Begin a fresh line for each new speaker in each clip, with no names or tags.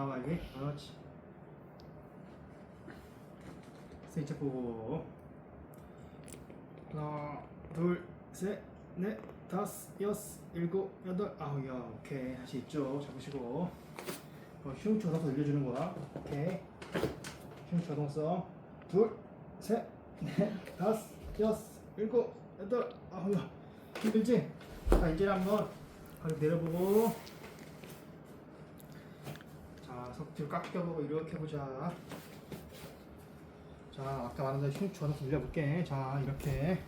여기 그렇지. 세이차 보고. 하나 둘셋넷 다섯 여섯 일곱 여덟 아홉 야 오케이. 다시 있죠. 잡으시고. 어, 흉 조동사 늘려주는 거야. 오케이. 흉 조동사 둘셋넷 다섯 여섯 일곱 여덟 아홉 야 힘들지? 자 이제 한번 가볍게 내려보고 자, 석 뒤로 깎여보고 이렇게 해보자. 자, 아까 말한 대로 흉 주워서 돌려볼게. 자, 이렇게.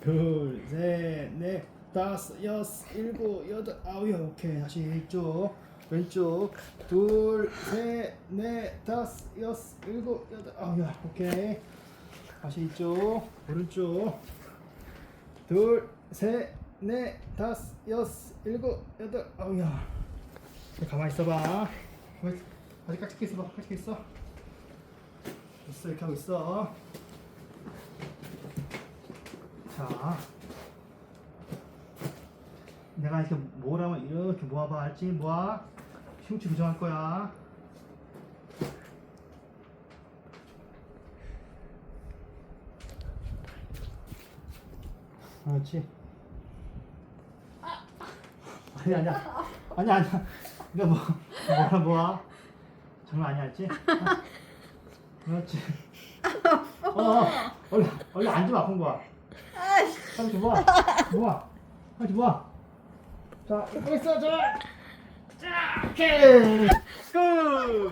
둘, 셋, 넷, 다섯, 여섯, 일곱, 여덟, 아홉, 여 오케이. 다시 이쪽. 왼쪽. 둘, 셋, 넷, 다섯, 여섯, 일곱, 여덟, 아홉, 여 오케이. 다시 이쪽. 오른쪽. 둘, 셋, 넷, 다섯, 여섯, 일곱, 여덟, 아홉, 여 가만히 있어봐. 아직 아직 깍지게 있어봐. 깍지게 있어. 있어 이렇게 하고 있어. 자, 내가 이렇게 모으라면 이렇게 모아봐. 알지? 모아. 흉치 부정할 거야. 그렇지. 아니 아니야. 아니야 아니야. 이거 뭐 뭐야 뭐야? 장난? 어. 그렇지. 어, 어, 원래 원래 앉으면 아픈 거야. 하지 모아, 모아, 하지 모아. 자, 이거 있어, 자, 자, 오케이, 끝.